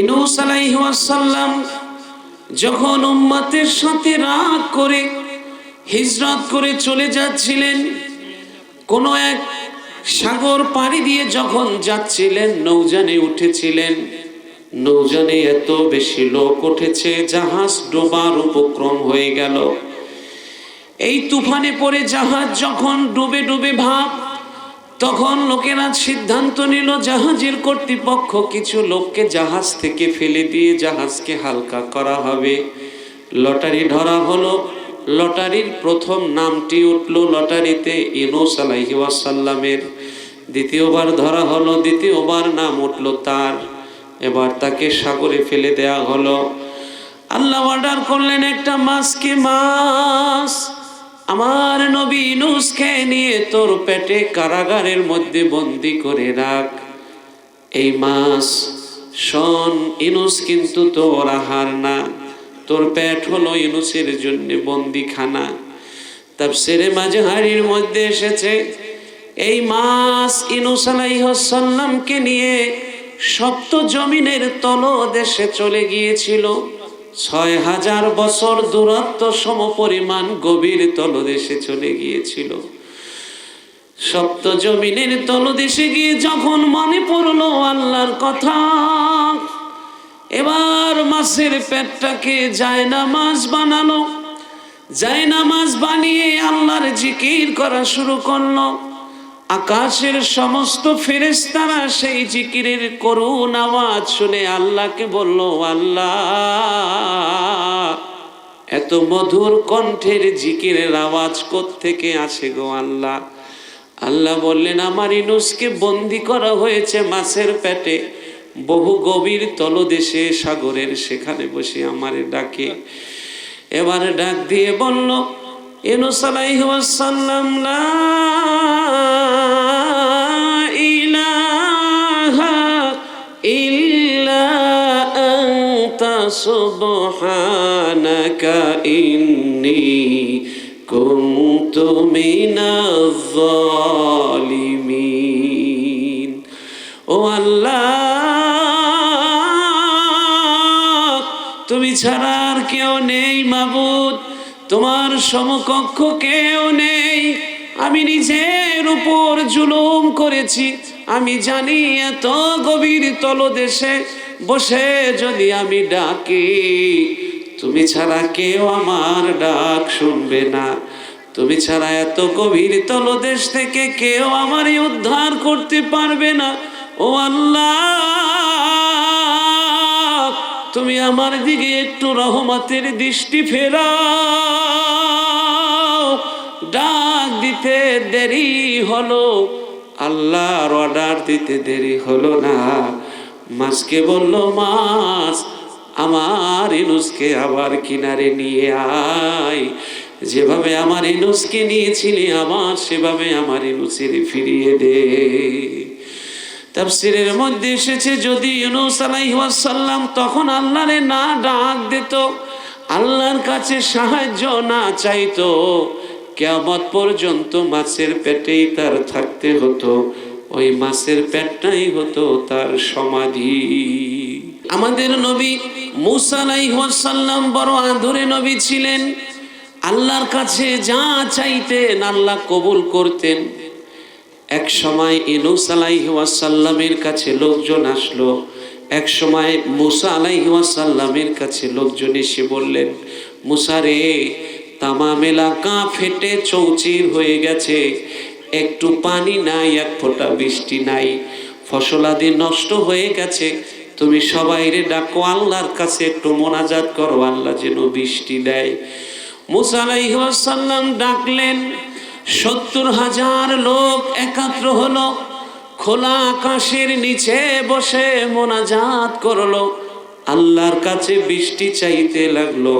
ইনুস যখন উম্মাতের সাথে রাগ করে, হিজরত করে চলে যাচ্ছিলেন, কোনো এক সাগর পাড়ি দিয়ে যখন যাচ্ছিলেন নৌজানে উঠেছিলেন। নৌজানে এত বেশি লোক উঠেছে, জাহাজ ডোবার উপক্রম হয়ে গেল। এই তুফানে পড়ে জাহাজ যখন ডুবে ডুবে ভাব তখন লোকেরা সিদ্ধান্ত নিল, জাহাজের কর্তৃপক্ষ কিছু লোককে জাহাজ থেকে ফেলে দিয়ে জাহাজকে হালকা করা হবে। লটারি ধরা হলো। লটারির প্রথম নামটি উঠল লটারিতে ইনুস আলাইহি ওয়াসাল্লামের। দ্বিতীয়বার ধরা হলো, দ্বিতীয়বার নাম উঠল তার। এবার তাকে সাগরে ফেলে দেয়া হলো। আল্লাহ অর্ডার করলেন একটা মাছকে মাছ। আমার নবী খেয়ে নিয়ে তোর পেটে কারাগারের মধ্যে বন্দি করে রাখ। এই মাছ শোন, ইনুস কিন্তু তোর আহার না। তোর পেট হলো ইনুসের জন্য বন্দিখানা। মাঝে হাড়ির মধ্যে এসেছে, এই মাস ইনুস আলাইহসাল্লামকে নিয়ে সপ্ত জমিনের তলদেশে চলে গিয়েছিল। ছয় হাজার বছর দূরত্ব সম পরিমাণ গভীর তলদেশে চলে গিয়েছিল। সপ্ত জমিনের তলদেশে গিয়ে যখন মনে পড়ল আল্লাহর কথা, এবার মাছের পেটটাকে যায় না মাছ বানালো। যায় না মাছ বানিয়ে আল্লাহর জিকির করা শুরু করল। আকাশের সমস্ত ফেরেস্তারা সেই জিকিরের করুণ আওয়াজ শুনে আল্লাহকে বলল, আল্লাহ, এত মধুর কণ্ঠের জিকিরের আওয়াজ থেকে আসে গো আল্লাহ? আল্লাহ বললেন, আমার ইনুসকে বন্দি করা হয়েছে মাছের পেটে। বহু গভীর তলদেশে সাগরের সেখানে বসে আমারে ডাকে। এবারে ডাক দিয়ে বলল ইনুস আলাইহাল্লাম লা ইলাহা ইল্লা আনতা সুবহানাকা ইন্নী কুনতু মিনাজ জালিমিন ও আল্লাহ, তুমি ছাড়া আর কেউ নেই মাবুদ। তোমার সমকক্ষ কেউ নেই। আমি নিজের উপর জুলুম করেছি। আমি জানি এত গভীর তলদেশে বসে যদি আমি ডাকি, তুমি ছাড়া কেউ আমার ডাক শুনবে না। তুমি ছাড়া এত গভীর তলদেশ থেকে কেউ আমারই উদ্ধার করতে পারবে না। ও আল্লাহ! তুমি আমার দিকে একটু রহমতের দৃষ্টি ফেরাও। ডাক দিতে দেরি হলো, আল্লাহর অর্ডার দিতে দেরি হলো না। মাছকে বলল, মাছ, আমার ইনুসকে আবার কিনারে নিয়ে আয়। যেভাবে আমার ইনুসকে নিয়েছিলি, আমার সেভাবে আমার ইনুসের ফিরিয়ে দে। তাফসিরের মধ্যে এসেছে, যদি ইউনুস আলাইহাল্লাম তখন আল্লাহরে না ডাক দিত, আল্লাহর কাছে সাহায্য না চাইতো কেমত পর্যন্ত মাছের পেটেই তার থাকতে হতো, ওই মাছের পেটটাই হতো তার সমাধি। আমাদের নবী মুসা আলাইহাল্লাম বড় আদরে নবী ছিলেন, আল্লাহর কাছে যা চাইতেন আল্লাহ কবুল করতেন। এক সময় ইনুস আলাইহি ওয়াসাল্লামের কাছে লোকজন আসলো। এক সময় মুসা আলাইহি ওয়াসাল্লামের কাছে লোকজন এসে বললেন, মুসা রে, তামাম এলাকা ফেটে চৌচির হয়ে গেছে। একটু পানি নাই, এক ফোঁটা বৃষ্টি নাই। ফসলাদি নষ্ট হয়ে গেছে। তুমি সবাই রে ডাকো, আল্লাহর কাছে একটু মোনাজাত করো, আল্লাহ যেন বৃষ্টি দেয়। মুসা আলাইহি ওয়াসাল্লাম ডাকলেন সত্তর হাজার লোক একাত্র হলো খোলা আকাশের নিচে বসে মোনাজাত করলো আল্লাহর কাছে বৃষ্টি চাইতে লাগলো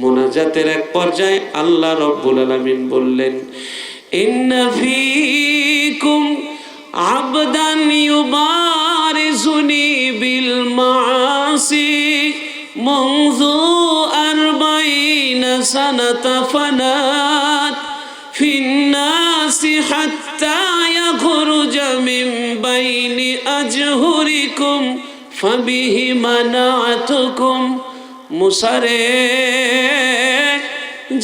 মোনাজাতের এক পর্যায়ে আল্লাহ রব্বুল আলামিন বললেন ইন্না ফীকুম আবদান ইউবারিজুনি বিল মাসি منذ أربعين سنة فنات في الناس حتى يخرج من بين أجهركم ফাবিহি মানাতুকুম মুসারে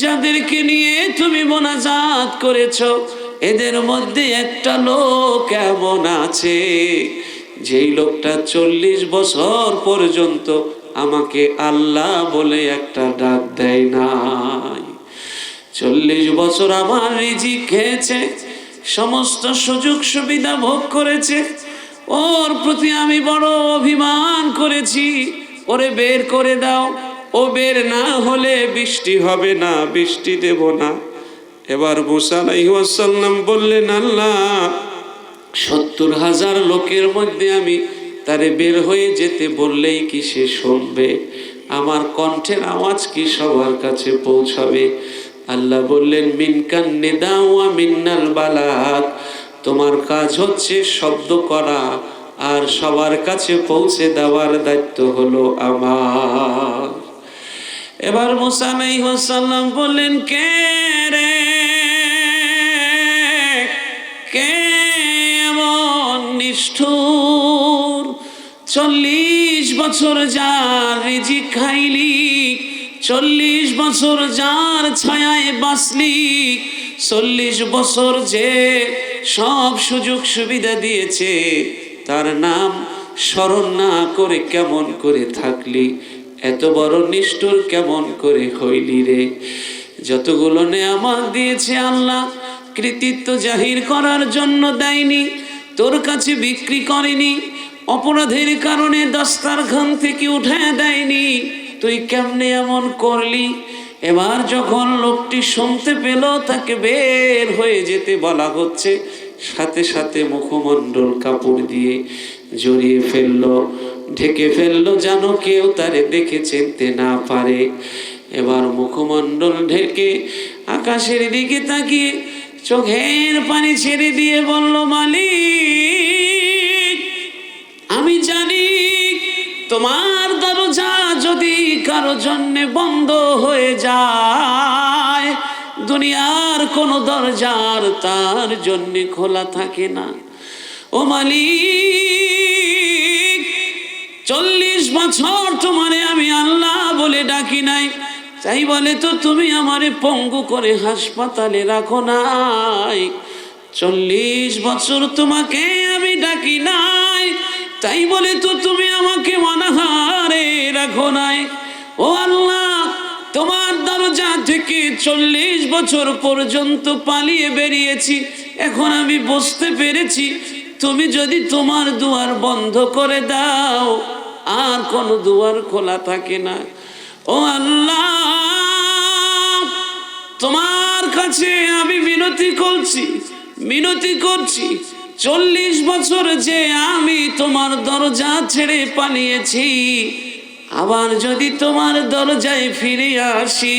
যাদেরকে নিয়ে তুমি মোনাজাত করেছ এদের মধ্যে একটা লোক এমন আছে যেই লোকটা চল্লিশ বছর পর্যন্ত আমাকে আল্লাহ বলে একটা ডাক দেয় নাই চল্লিশ বছর আমার রিজি খেয়েছে, সমস্ত সুযোগ সুবিধা ভোগ করেছে। ওর প্রতি আমি বড় অভিমান করেছি। ওরে বের করে দাও। ও বের না হলে বৃষ্টি হবে না, বৃষ্টি দেব না। এবার মুসালাইসাল্লাম বললেন, আল্লাহ, সত্তর হাজার লোকের মধ্যে আমি তারে বের হয়ে যেতে বললেই কি সে শুনবে? আমার কণ্ঠের আওয়াজ কি সবার কাছে পৌঁছাবে? আল্লাহ বললেন, মিনকান নেদাওয়া মিন্নাল বালাক। তোমার কাজ হচ্ছে শব্দ করা আর সবার কাছে পৌঁছে দেওয়ার দায়িত্ব হলো আমার। এবার মুসা আলাইহিসসালাম বললেন, কে রে? কে এমন নিষ্ঠুর? চল্লিশ বছর যার রিজি খাইলি চল্লিশ বছর যার ছায়ায় বাঁচলি, চল্লিশ বছর যে সব সুযোগ সুবিধা দিয়েছে, তার নাম স্মরণ না করে কেমন করে থাকলি, এত বড় নিষ্ঠুর কেমন করে হইলি রে? যতগুলো নেয়ামত দিয়েছে আল্লাহ, কৃতিত্ব জাহির করার জন্য দেয়নি, তোর কাছে বিক্রি করেনি, অপরাধের কারণে দস্তার খান থেকে উঠে দেয়নি। তুই কেমনে এমন করলি? এবার যখন লোকটি শুনতে পেল, তাকে বের হয়ে যেতে বলা হচ্ছে। সাথে সাথে মুখমণ্ডল কাপড় দিয়ে জড়িয়ে ফেলল, ঢেকে ফেলল, যেন কেউ তারে দেখে চিনতে না পারে। এবার মুখমণ্ডল ঢেকে আকাশের দিকে তাকিয়ে চোখের পানি ছেড়ে দিয়ে বলল, মালিক, আমি জানি তোমার কারও জন্যে বন্ধ হয়ে যায়। দুনিয়ার কোনো দরজার তার জন্যে খোলা থাকে না। ও মালিক, চল্লিশ বছর তোমারে আমি আল্লাহ বলে ডাকি নাই। তাই বলে তো তুমি আমারে পঙ্গু করে হাসপাতালে রাখো নাই। চল্লিশ বছর তোমাকে আমি ডাকি নাই। তাই বলে তো তুমি আমাকে অনাহারে রাখো নাই। থেকে চল্লিশ বছর পর্যন্ত পালিয়ে বেরিয়েছি। এখন আমি বুঝতে পেরেছি, তুমি যদি তোমার দুয়ার বন্ধ করে দাও, আর কোনো দুয়ার খোলা থাকে না। ও আল্লাহ, তোমার কাছে আমি মিনতি করছি মিনতি করছি। চল্লিশ বছর যে আমি তোমার দরজা ছেড়ে পালিয়েছি আবার যদি তোমার দরজায় ফিরে আসি,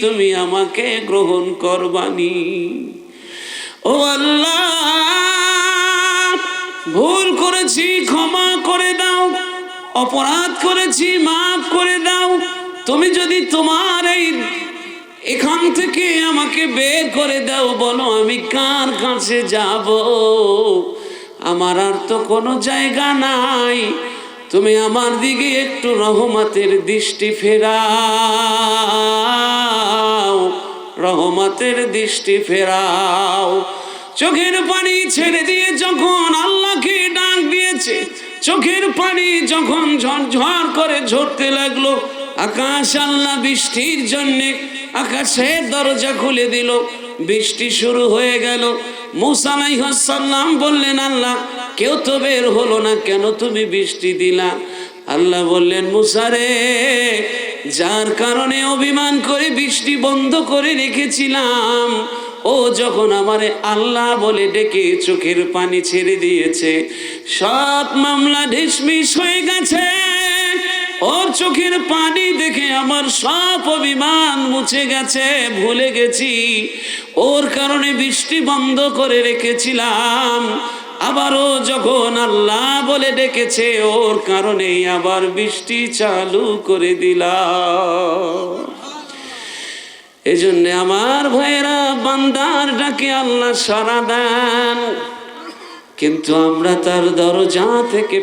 তুমি আমাকে গ্রহণ করবানি। ও আল্লাহ, ভুল করেছি, ক্ষমা করে দাও, অপরাধ করেছি, মাফ করে দাও। তুমি যদি তোমার এই এখান থেকে আমাকে বের করে দাও, বলো আমি কার কাছে যাব? আমার আর তো কোনো জায়গা নাই। তুমি আমার দিকে একটু রহমতের দৃষ্টি ফেরাও, রহমতের দৃষ্টি ফেরাও। চোখের পানি ছেড়ে দিয়ে যখন আল্লাহকে ডাক দিয়েছে, চোখের পানি যখন ঝরঝর করে ঝরতে লাগল, আকাশ আল্লাহ বৃষ্টির জন্যে আকাশের দরজা খুলে দিল। বৃষ্টি শুরু হয়ে গেল। মুসালাইহাসাল্লাম বললেন, আল্লাহ, কেউ তো বের হলো না, কেন তুমি বৃষ্টি দিলা? আল্লাহ বললেন মুসারে যার কারণে অভিমান করে বৃষ্টি বন্ধ করে রেখেছিলাম। ও যখন আমারে আল্লাহ বলে ডেকে চোখের পানি ছেড়ে দিয়েছে, সব মামলা ঢিসমিস হয়ে গেছে। ওর চোখের পানি দেখে আমার সব অভিমান মুছে গেছে, ভুলে গেছি। ওর কারণে বৃষ্টি বন্ধ করে রেখেছিলাম। আবারও যখন আল্লাহ বলে ডেকেছে, ওর কারণেই আবার বৃষ্টি চালু করে দিলাম। এজন্য আমার ভাইয়েরা, বান্দার ডাকে আল্লাহ সারা দেন। কিন্তু আমরা তার দরজা থেকে